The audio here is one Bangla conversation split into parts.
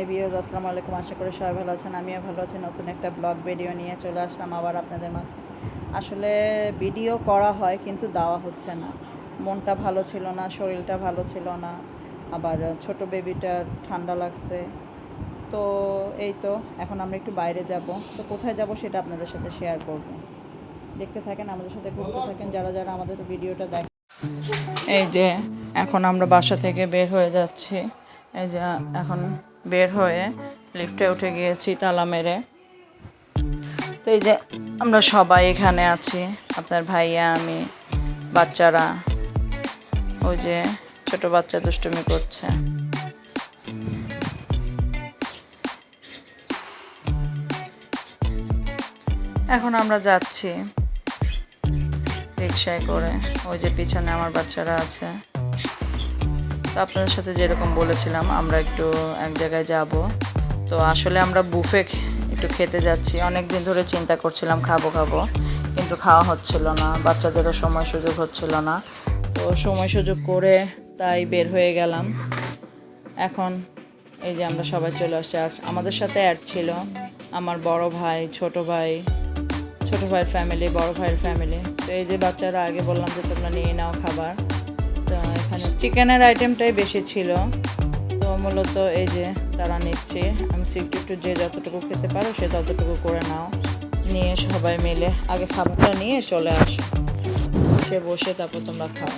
হাই বিয়জ আসসালামু আলাইকুম। আশা করি সবাই ভালো আছেন, আমিও ভালো আছি। নতুন একটা ব্লগ ভিডিও নিয়ে চলে আসলাম আবার আপনাদের মাঝে। আসলে ভিডিও করা হয়, কিন্তু দেওয়া হচ্ছে না। মনটা ভালো ছিল না, শরীরটা ভালো ছিল না। আবার ছোট বেবিটার ঠান্ডা লাগছে। তো এই তো, এখন আমরা একটু বাইরে যাব। তো কোথায় যাব সেটা আপনাদের সাথে শেয়ার করব। দেখতে থাকেন, আমাদের সাথে ঘুরতে থাকেন, যারা যারা আমাদের ভিডিওটা দেখেন এই যে, এখন আমরা বাসা থেকে বের হয়ে যাচ্ছি। এই যে, এখন বের হয়ে লিফটে উঠে গিয়েছি, তালা মেরে। তো এই যে আমরা সবাই এখানে আছি, আপনার ভাইয়া, আমি, বাচ্চারা। ওই যে ছোট বাচ্চা দুষ্টুমি করছে। এখন আমরা যাচ্ছি রিক্সায় করে, ওই যে পিছনে আমার বাচ্চারা আছে। তো আপনাদের সাথে যেরকম বলেছিলাম, আমরা একটু এক জায়গায় যাব। তো আসলে আমরা বুফে একটু খেতে যাচ্ছি। অনেক দিন ধরে চিন্তা করছিলাম খাব খাব। কিন্তু খাওয়া হচ্ছিল না। বাচ্চাদেরও সময় সুযোগ হচ্ছিল না। তো সময় সুযোগ করে তাই বের হয়ে গেলাম। এখন এই যে আমরা সবাই চলে আসছি। আর আমাদের সাথে অ্যাড ছিল আমার বড় ভাই, ছোট ভাই, ছোট ভাইয়ের ফ্যামিলি বড় ভাইয়ের ফ্যামিলি তো এই যে বাচ্চারা, আগে বললাম যে তোমরা নিয়ে নাও খাবার। এখানে। চিকেনের আইটেমটাই বেশি ছিল। তো মূলত এই যে তারা নিচ্ছে আমি একটু একটু যে যতটুকু খেতে পারো সে ততটুকু করে নাও। নিয়ে সবাই মিলে আগে খাবারটা নিয়ে চলে আসো। সে বসে তারপর তোমরা খাও।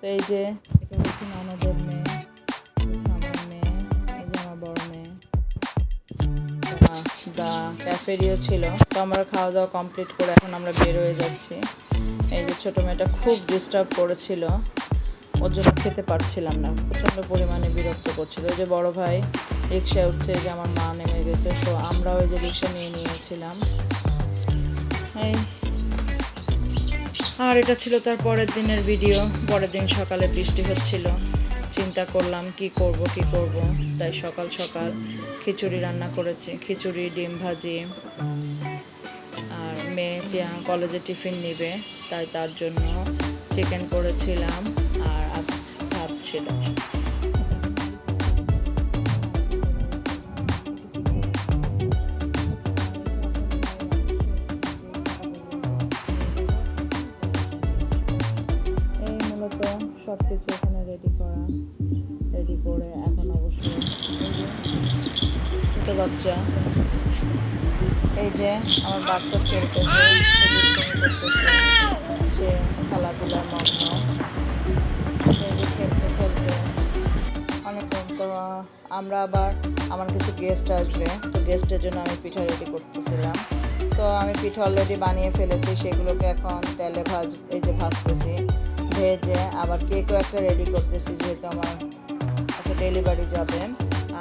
তো এই যে এটা হচ্ছে ননদের মেয়ে। আমার মেয়ে এই যে আমার বড় মেয়ে। দা ক্যাফেরিও ছিল। তো আমরা খাওয়া দাওয়া কমপ্লিট করে এখন আমরা বের হয়ে যাচ্ছি। এই যে ছোটো মেয়েটা খুব ডিস্টার্ব করেছিল। ওর জন্য খেতে পারছিলাম না। প্রচণ্ড পরিমাণে বিরক্ত করছিল। ওই যে বড় ভাই রিক্সায় উঠছে যে আমার মা নেমে গেছে। তো আমরা ওই যে রিক্সা নিয়ে নিয়েছিলাম। এই। আর এটা ছিল তার পরের দিনের ভিডিও। পরের দিন সকালে বৃষ্টি হচ্ছিল। চিন্তা করলাম, কি করব কি করব? তাই সকাল সকাল খিচুড়ি রান্না করেছি। খিচুড়ি, ডিম ভাজি। আর মেয়ে কলেজে টিফিন নেবে। তাই তার জন্য চিকেন করেছিলাম। ছিল সব কিছু এখানে রেডি করা রেডি করে এখন অবশ্যই এই যে আমার বাচ্চা খেলতেছে। সে খেলাধুলার মগ্ন। আমরা আবার, আমার কিছু গেস্ট আসবে। তো গেস্টের জন্য আমি পিঠা রেডি করতেছিলাম। তো আমি পিঠা অলরেডি বানিয়ে ফেলেছি, সেগুলোকে এখন তেলে ভাজ, এই যে ভাজতেছি, ভেজে আবার কেকও একটা রেডি করতেছি, যেহেতু আমার একটা ডেলিভারি যাবে।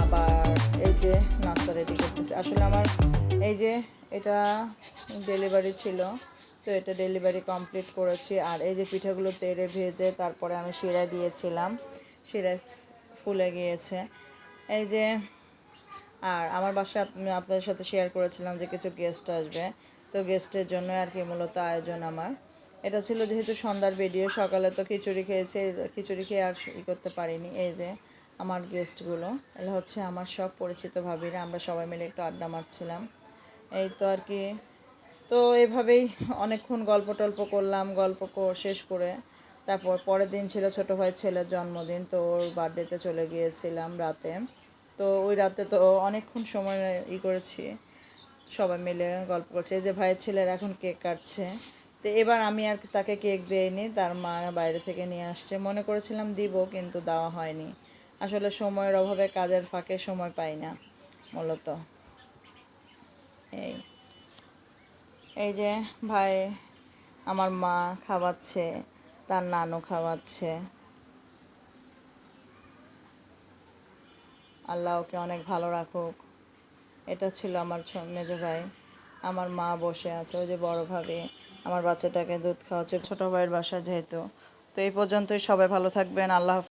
আবার এই যে নাস্তা রেডি করতেছি। আসলে আমার এই যে এটা ডেলিভারি ছিল, তো এটা ডেলিভারি কমপ্লিট করেছি। আর এই যে পিঠাগুলো তেলে ভেজে তারপরে আমি শিরায় দিয়েছিলাম, শিরায় ফুলে গিয়েছে। এই যে, আর আমার বাসা আপনাদের সাথে শেয়ার করেছিলাম যে কিছু গেস্ট আসবে। তো গেস্টের জন্য আর কি মূলত আয়োজন আমার। এটা ছিল যেহেতু সন্ধ্যার ভিডিও সকালে তো খিচুড়ি খেয়েছে, খিচুড়ি খেয়ে আর ই করতে পারিনি। এই যে, আমার গেস্টগুলো এগুলো হচ্ছে আমার সব পরিচিত ভাবিরা, আমরা সবাই মিলে একটু আড্ডা মারছিলাম। এই তো আর কি। তো এভাবেই অনেকক্ষণ গল্প টল্প করলাম, গল্প শেষ করে। তারপর পরের দিন ছিল ছোটো ভাই ছেলের জন্মদিন, তো ওর বার্থডেতে চলে গিয়েছিলাম রাতে। তো ওই রাতে তো অনেকক্ষণ সময় ই করেছি, সবাই মিলে গল্প করছে। এই যে ভাইয়ের ছেলের এখন কেক কাটছে, তো এবার আমি আর তাকে কেক দেইনি, তার মা বাইরে থেকে নিয়ে আসছে। মনে করেছিলাম দিব, কিন্তু দেওয়া হয়নি। আসলে সময়ের অভাবে কাজের ফাঁকে সময় পাই না, মূলত। এই এই যে ভাই আমার মা খাওয়াচ্ছে, তার নানু খাওয়াচ্ছে। আল্লাহ ওকে অনেক ভালো রাখুক। এটা ছিল আমার মেজো ভাই। আমার মা বসে আছে, ওই যে বড় ভাবে। আমার বাচ্চাটাকে দুধ খাওয়াচ্ছে ছোটো ভাইয়ের বাসা যেহেতু। তো এই পর্যন্তই সবাই ভালো থাকবেন, আল্লাহ।